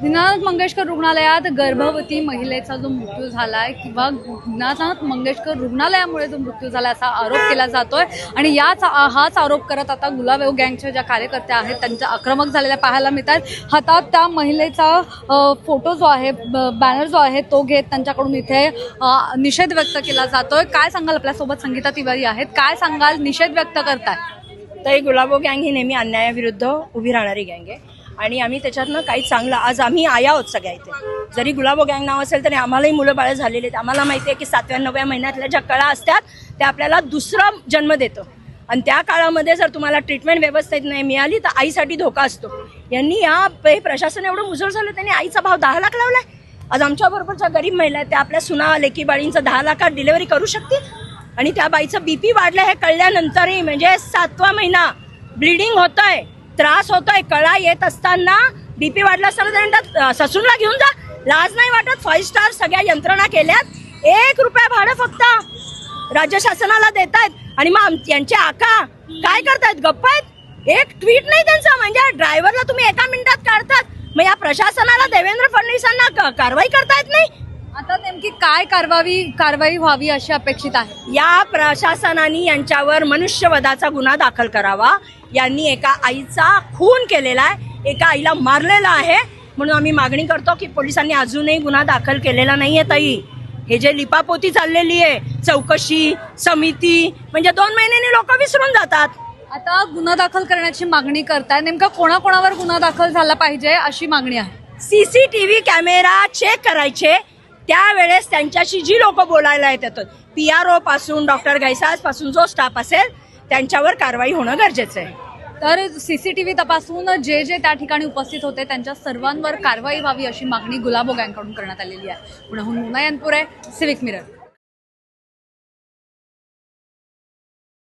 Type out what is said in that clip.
दीनानाथ मंगेशकर रुग्णालयात गर्भवती महिलेचा जो मृत्यू झाला आहे किंवा दीनानाथ मंगेशकर रुग्णालयामुळे जो मृत्यू झाला असा आरोप केला जातोय. आणि याच हाच आरोप करत आता गुलाबेव गँगच्या ज्या कार्यकर्त्या आहेत त्यांच्या आक्रमक झालेल्या पाहायला मिळतात हातात त्या महिलेचा फोटो जो आहे बॅनर जो आहे तो घेत त्यांच्याकडून इथे निषेध व्यक्त केला जातोय. काय सांगाल आपल्यासोबत? संगीता तिवारी आहेत. काय सांगाल? निषेध व्यक्त करताय. तर ही गुलाबो गँग ही नेहमी अन्यायाविरुद्ध उभी राहणारी गँग आहे. आणि आम्ही त्याच्यातनं काही चांगलं आज आम्ही आया आहोत सगळ्या इथे. जरी गुलाबो गँग नाव असेल तरी आम्हालाही मुलं बाळं झालेली आहेत. आम्हाला माहिती आहे की सातव्या नवव्या महिन्यातल्या ज्या कळा असतात त्या आपल्याला दुसरा जन्म देतं. आणि त्या काळामध्ये जर तुम्हाला ट्रीटमेंट व्यवस्थित नाही मिळाली तर आईसाठी धोका असतो. यांनी या हे प्रशासन एवढं मुजोर झालं त्यांनी आईचा भाव दहा लाख लावलाय. आज आमच्या बरोबरच्या गरीब महिला आहेत त्या आपल्या सुना लेकी बाळींचं दहा लाखात डिलिव्हरी करू शकतील? आणि त्या बाईचं बीपी वाढलं हे कळल्यानंतरही म्हणजे सातवा महिना ब्लिडिंग आहे त्रास होतोय कळा येत असताना बीपी वाढला असताना ससूनला घेऊन जा. लाज नाही वाटत फाईव्ह स्टार सगळ्या यंत्रणा केल्यात. एक रुपया भाडं फक्त राज्य शासनाला देत आहेत आणि मग यांचे आका काय करतायत गप्प आहेत? एक ट्विट नाही त्यांचं म्हणजे ड्रायव्हरला तुम्ही एका मिनिटात काढतात. मग या प्रशासनाला देवेंद्र फडणवीसांना क- कारवाई करता येत नाही? आता नेमकी काय कारवाई कारवाई व्हावी अशी अपेक्षित आहे? या प्रशासनाने यांच्यावर मनुष्यवधाचा गुन्हा दाखल करावा. यांनी एका आईचा खून केलेला आहे. एका आईला मारलेला आहे. म्हणून आम्ही मागणी करतो की पोलिसांनी अजूनही गुन्हा दाखल केलेला नाहीये ताई. हे जे लिपापोती चाललेली आहे चौकशी समिती म्हणजे दोन महिन्यांनी लोक विसरून जातात. आता गुन्हा दाखल करण्याची मागणी करताय. नेमका कोणाकोणावर गुन्हा दाखल झाला पाहिजे अशी मागणी आहे? सीसीटीव्ही कॅमेरा चेक करायचे. त्यावेळेस त्यांच्याशी जी लोक बोलायला येतात पी आर ओ पासून डॉक्टर घैसाजपासून जो स्टाफ असेल त्यांच्यावर कारवाई होणं गरजेचं आहे. तर सीसीटीव्ही तपासून जे जे त्या ठिकाणी उपस्थित होते त्यांच्या सर्वांवर कारवाई व्हावी अशी मागणी गुलाबो गँगकडून करण्यात आलेली आहे. पुण्याहून मुना यांपुरे सिविक मिरर